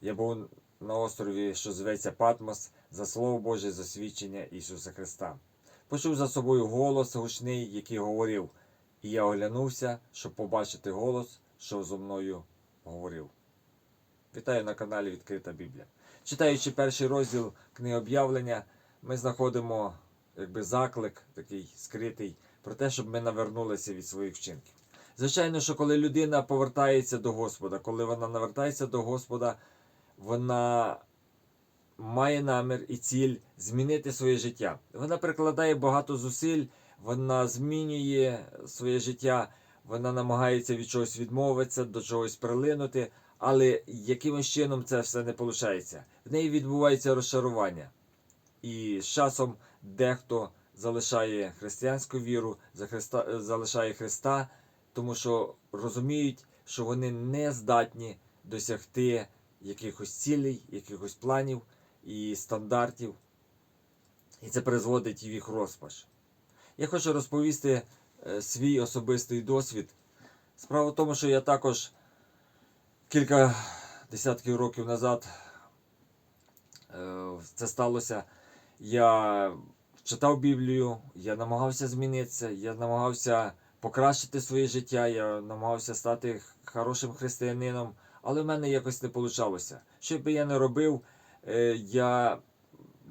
Я був на острові, що зветься Патмос, за Слово Боже, за свідчення Ісуса Христа. Почув за собою голос гучний, який говорив, і я оглянувся, щоб побачити голос, що зо мною говорив. Вітаю на каналі Відкрита Біблія. Читаючи перший розділ книги об'явлення, ми знаходимо якби заклик такий скритий про те, щоб ми навернулися від своїх вчинків. Звичайно, що коли людина повертається до Господа, коли вона навертається до Господа, вона має намір і ціль змінити своє життя. Вона прикладає багато зусиль, вона змінює своє життя, вона намагається від чогось відмовитися, до чогось прилинути, але якимось чином це все не виходить. В неї відбувається розчарування. І з часом дехто залишає християнську віру, за Христа, залишає Христа, тому що розуміють, що вони не здатні досягти якихось цілей, якихось планів і стандартів. І це призводить в їх розпач. Я хочу розповісти е, свій особистий досвід. Справа в тому, що я також кілька десятків років назад е, це сталося. Я читав Біблію, я намагався змінитися, я намагався покращити своє життя, я намагався стати хорошим християнином, але в мене якось не вийшло. Що би я не робив, е, я...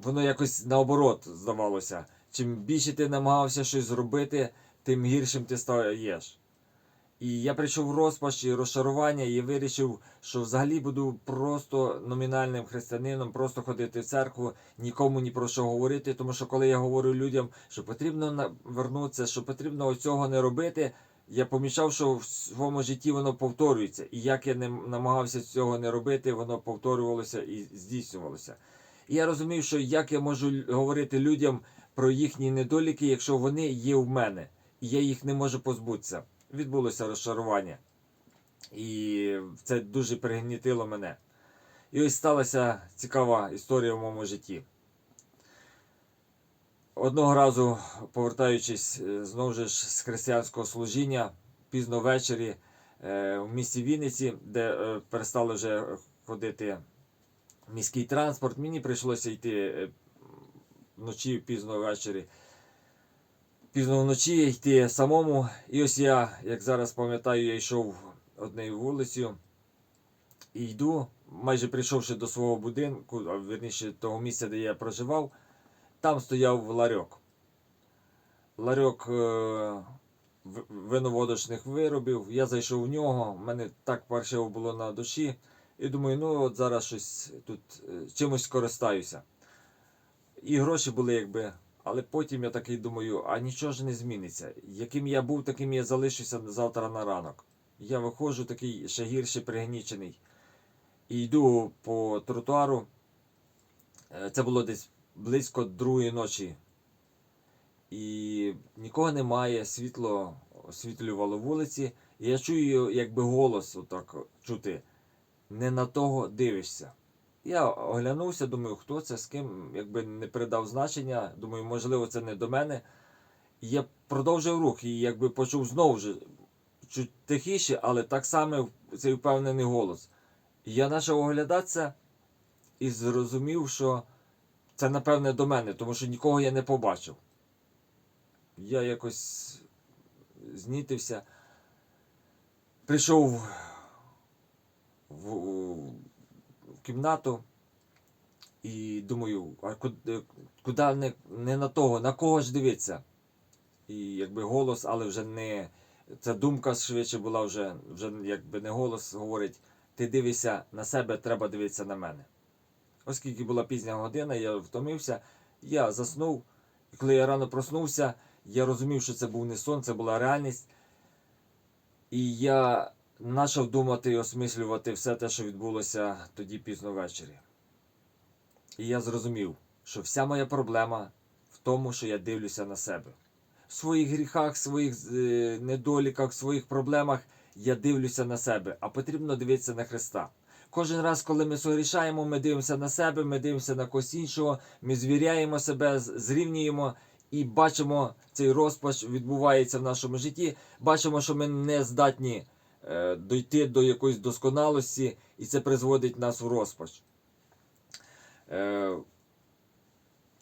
воно якось наоборот здавалося. Чим більше ти намагався щось зробити, тим гіршим ти стаєш. І я прийшов в розпач і розчарування і вирішив, що взагалі буду просто номінальним християнином, просто ходити в церкву, нікому ні про що говорити. Тому що коли я говорю людям, що потрібно вернутися, що потрібно цього не робити, я помічав, що в своєму житті воно повторюється. І як я не намагався цього не робити, воно повторювалося і здійснювалося. І я розумів, що як я можу говорити людям про їхні недоліки, якщо вони є в мене, і я їх не можу позбутися. Відбулося розчарування. І це дуже пригнітило мене. І ось сталася цікава історія в моєму житті. Одного разу, повертаючись е, знову ж з християнського служіння, пізно ввечері е, в місті Вінниці, де е, перестали вже ходити міський транспорт, мені прийшлося йти вночі пізно ввечері пізно вночі йти самому. І ось я, як зараз пам'ятаю, я йшов однією вулицею і йду, майже прийшовши до свого будинку, верніше того місця, де я проживав, там стояв ларьок. Ларьок е, виноводочних виробів. Я зайшов в нього, в мене так паршиво було на душі. І думаю, ну от зараз щось тут е, чимось скористаюся. І гроші були якби. Але потім я такий думаю, а нічого ж не зміниться. Яким я був, таким я залишуся завтра на ранок. Я виходжу такий ще гірше пригнічений. І йду по тротуару. Е, Це було десь близько другої ночі. І нікого немає, світло освітлювало вулиці. І я чую, якби голос отак чути. Не на того дивишся. Я оглянувся, думаю, хто це, з ким, якби не передав значення. Думаю, можливо, це не до мене. І я продовжив рух і якби почув знову ж чуть тихіше, але так само цей впевнений голос. І я почав оглядатися і зрозумів, що це напевне до мене, тому що нікого я не побачив. Я якось знітився. Прийшов в, в кімнату і думаю, а куди, куди не, не на того, на кого ж дивитися? І якби голос, але вже не. Ця думка швидше була вже, вже якби не голос говорить, ти дивишся на себе, треба дивитися на мене. Оскільки була пізня година, я втомився, я заснув. І коли я рано проснувся, я розумів, що це був не сон, це була реальність. І я почав думати і осмислювати все те, що відбулося тоді пізно ввечері. І я зрозумів, що вся моя проблема в тому, що я дивлюся на себе. В своїх гріхах, своїх е, недоліках, своїх проблемах я дивлюся на себе, а потрібно дивитися на Христа. Кожен раз, коли ми согрішаємо, ми дивимося на себе, ми дивимося на когось іншого, ми звіряємо себе, зрівнюємо і бачимо цей розпач відбувається в нашому житті. Бачимо, що ми не здатні е, дойти до якоїсь досконалості, і це призводить нас в розпач. Е,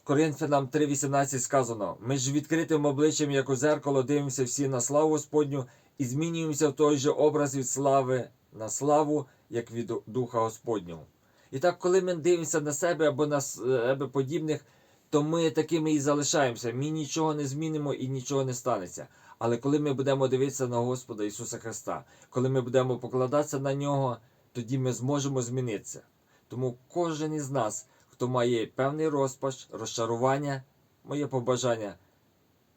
Коринфянам 3.18 сказано: Ми ж відкритим обличчям, як у зеркало, дивимося всі на славу Господню і змінюємося в той же образ від слави на славу, як від Духа Господнього. І так, коли ми дивимося на себе або на себе подібних, то ми такими і залишаємося. Ми нічого не змінимо і нічого не станеться. Але коли ми будемо дивитися на Господа Ісуса Христа, коли ми будемо покладатися на Нього, тоді ми зможемо змінитися. Тому кожен із нас, хто має певний розпач, розчарування, моє побажання,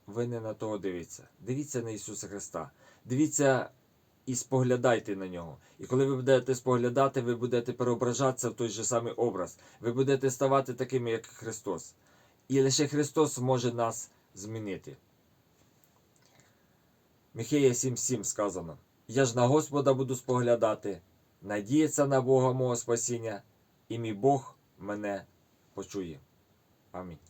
ви не на того дивіться. Дивіться на Ісуса Христа. Дивіться і споглядайте на нього. І коли ви будете споглядати, ви будете переображатися в той же самий образ. Ви будете ставати такими, як Христос. І лише Христос може нас змінити. Михея 7.7 сказано: Я ж на Господа буду споглядати, надіятися на Бога мого спасіння, і мій Бог мене почує. Амінь.